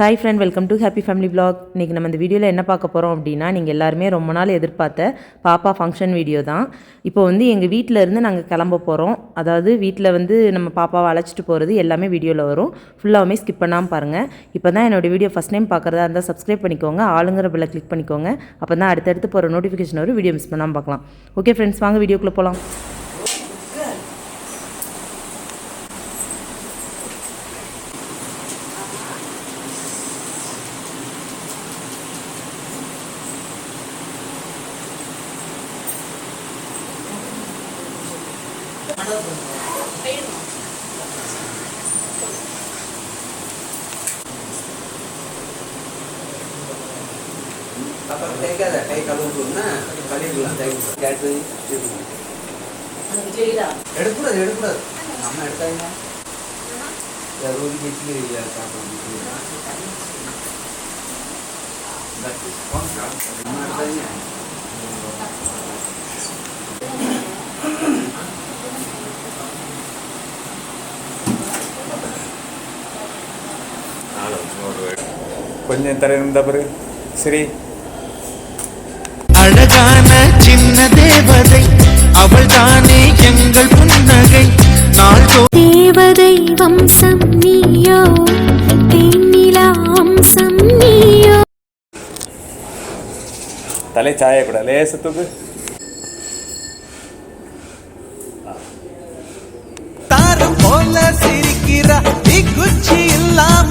Hi friend welcome to happy family blog இன்றைக்கி நம்ம இந்த வீடியோவில் என்ன பார்க்க போகிறோம் அப்படின்னா நீங்கள் எல்லாருமே ரொம்ப நாள் எதிர்பார்த்த பாப்பா ஃபங்க்ஷன் வீடியோ தான். இப்போ வந்து எங்கள் வீட்டில் இருந்து நாங்கள் கிளம்ப போகிறோம் அதாவது வீட்டில் வந்து நம்ம பாப்பாவை அழைச்சிட்டு போகிறது எல்லாமே வீடியோவில் வரும். ஃபுல்லாகவுமே ஸ்கிப் பண்ணாமல் பாருங்கள் இப்போ தான் என்னோடய வீடியோ ஃபஸ்ட் டைம் பார்க்குறதா இருந்தால் சப்ஸ்கிரைப் பண்ணிக்கோங்க. ஆளுங்கிற பில்லை கிளிக் பண்ணிக்கோங்க. அப்போ தான் அடுத்தடுத்து போகிற நோட்டிஃபிகேஷன் வரும். வீடியோ மிஸ் பண்ணாமல் பார்க்கலாம். ஓகே ஃப்ரெண்ட்ஸ் வாங்க வீடியோக்குள்ளே போகலாம் அப்புறம் தேய்க்காத கை கழுவுனா கழுவிக்கலாம் தேய்க்க கேட்டு எடுக்கூடாது எடுக்கூடாது. நம்ம எடுத்தாங்க. ரோகி வச்சு நம்ம எடுத்தாங்க. கொஞ்சம் தர இருந்தா பாரு சரி அழகான சின்ன தேவதை அவள் தானே எங்கள் புன்னகை. நாள் தேவதை வம்சம் நீயோ? தேனிலா வம்சம் நீயோ? தலை சாயக்கூடாது லேச தூக்கு. தாரம் போல சிரிக்கிறா நீ குச்சி இல்லாம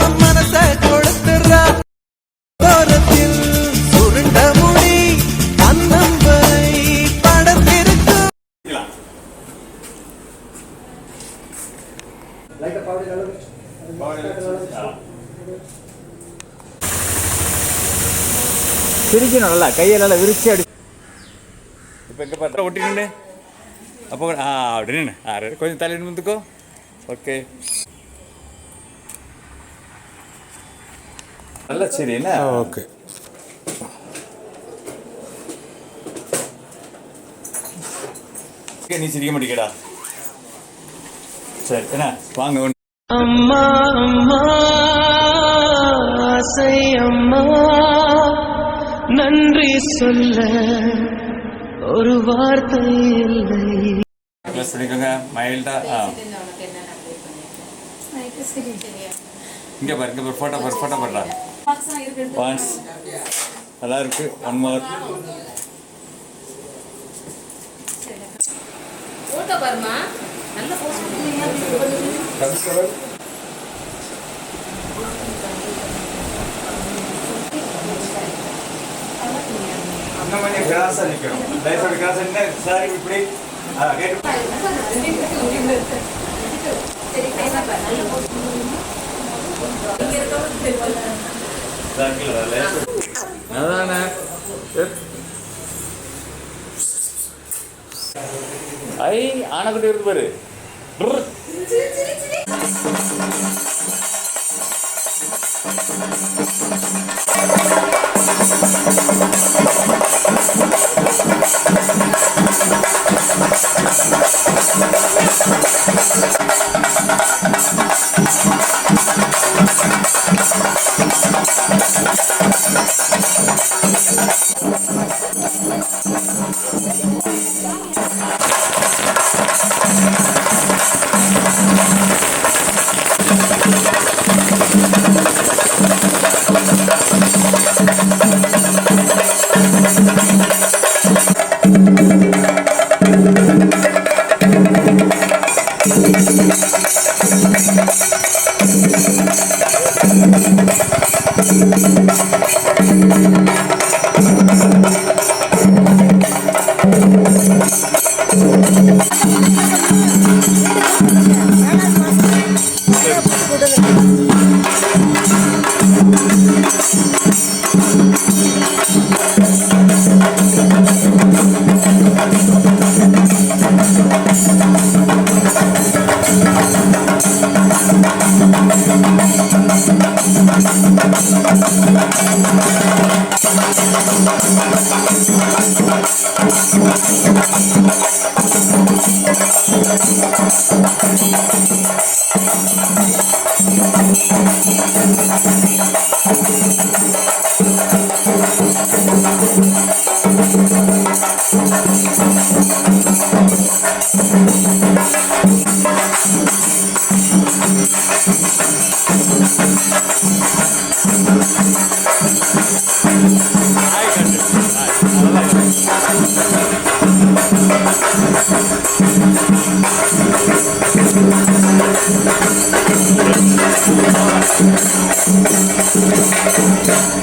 சிரிக்கணும் நல்லா. கையை நல்லா விரிச்சு அடி இப்போ எங்கே பார்த்தா ஒட்டினு அப்போ ஆ அப்படி நின்று ஆ. கொஞ்சம் தலை முந்துக்கோ ஓகே. நல்லா சரி என்ன? ஓகே. நீ சிரிக்க மாட்டேங்கடா. சரி என்ன? வாங்க ஒன்று அம்மா அம்மா அம்மா. நன்றி சொல்ல ஒரு வார்த்தை இல்லை. பண்ணிக்கோங்க மைல்டா ஆ. இங்கே பாரு இங்கே பாரு ஃபோட்டோ பாரு ஃபோட்டோ பாருடா. பான்ஸ் நல்லா இருக்கு. ஒன் மோர் போட்டோ பாருமா நல்ல போஸ்ட் இன்னும் கொஞ்சம் கிராஸாக நிற்கணும் லைஃபோட கிராஸ் என்ன? சாரி இப்படி. கேட்டு. அதானே? ஐ ஆனக்குட்டி இருக்கு பாரு. ஓகே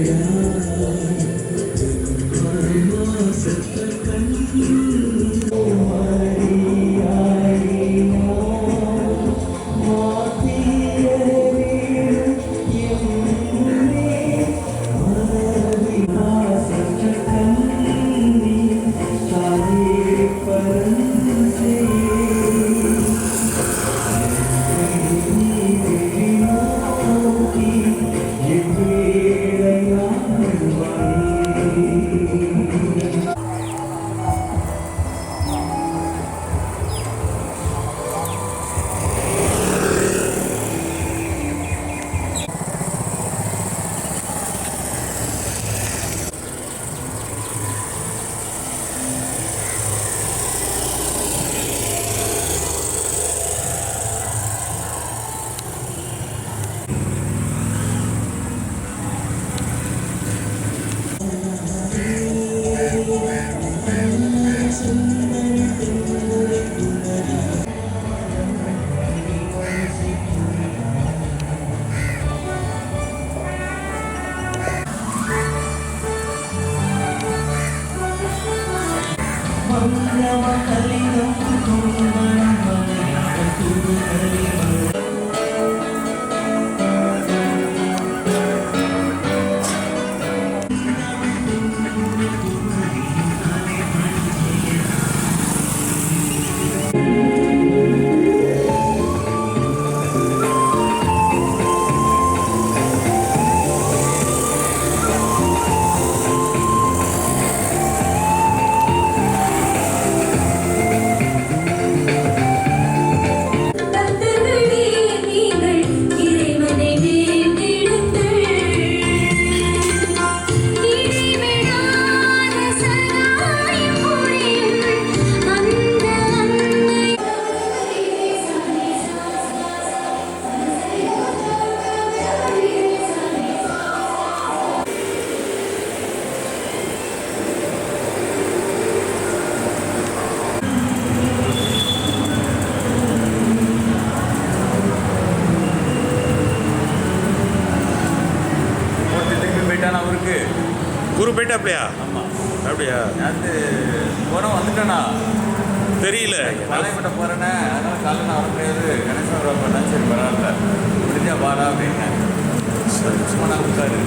人 போயிட்டாப்லையா ஆமாம் அப்படியா நேற்று போனால் வந்துட்டேண்ணா தெரியல. பாளையப்பட்ட போகிறேன்னே அதனால் காலையில் நான் வர முடியாது கணேசன் வர பண்ணா சரி பரவாயில்ல முடிஞ்சா வாடா அப்படின்னேன் சும்மா நான் கொடுத்தாரு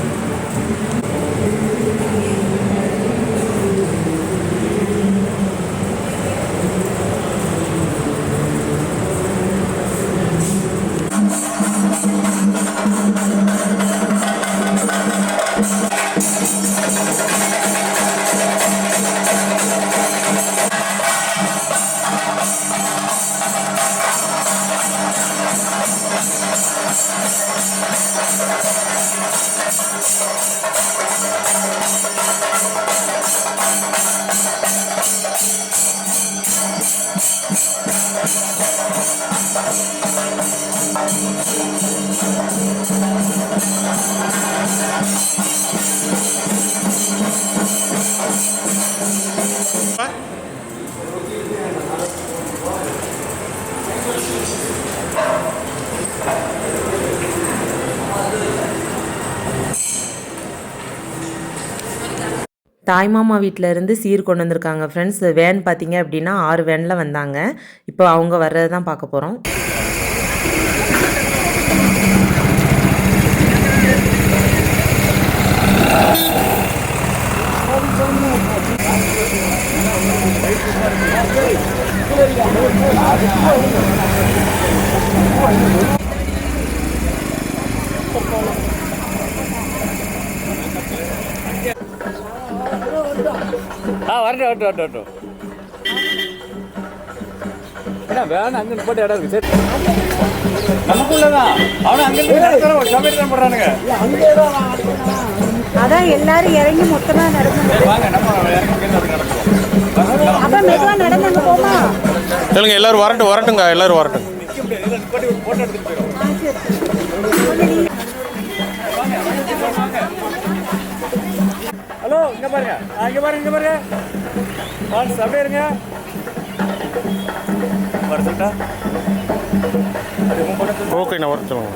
தாய்மாமா வீட்டில் இருந்து சீர் கொண்டு வந்திருக்காங்க. ஃப்ரெண்ட்ஸ் வேன் பார்த்தீங்க அப்படின்னா ஆறு வேனில் வந்தாங்க. இப்போ அவங்க வர்றது தான் பார்க்க போகிறோம் ஆ வரட்டும் வரட்டும் வரட்டும் வரட்டும். ஏன்னா வேணும் அங்கே போட்டு இடம் இருக்கு. சரி. நமக்குள்ளதான் அவனும் அங்கே நடத்துகிற ஒரு சமையல் தான் போடுறானுங்க. அதான் எல்லாரும் இறங்கி மொத்தமா நடந்து சரி வாங்க நம்ம அப்ப மெதுவா நடந்து போமா? சொல்லுங்க எல்லாரும் வரட்டும் வரட்டுங்க எல்லாரும் வரட்டும். போட்டோ எடுத்துட்டு போயிடும். இங்க பாருங்க. ஆ, இங்க பாருங்க இங்க பாருங்க. பான்ஸ் அப்படியே இருங்க. வர சொல்லிட்டா? ஓகே நான் வர சொல்லுங்க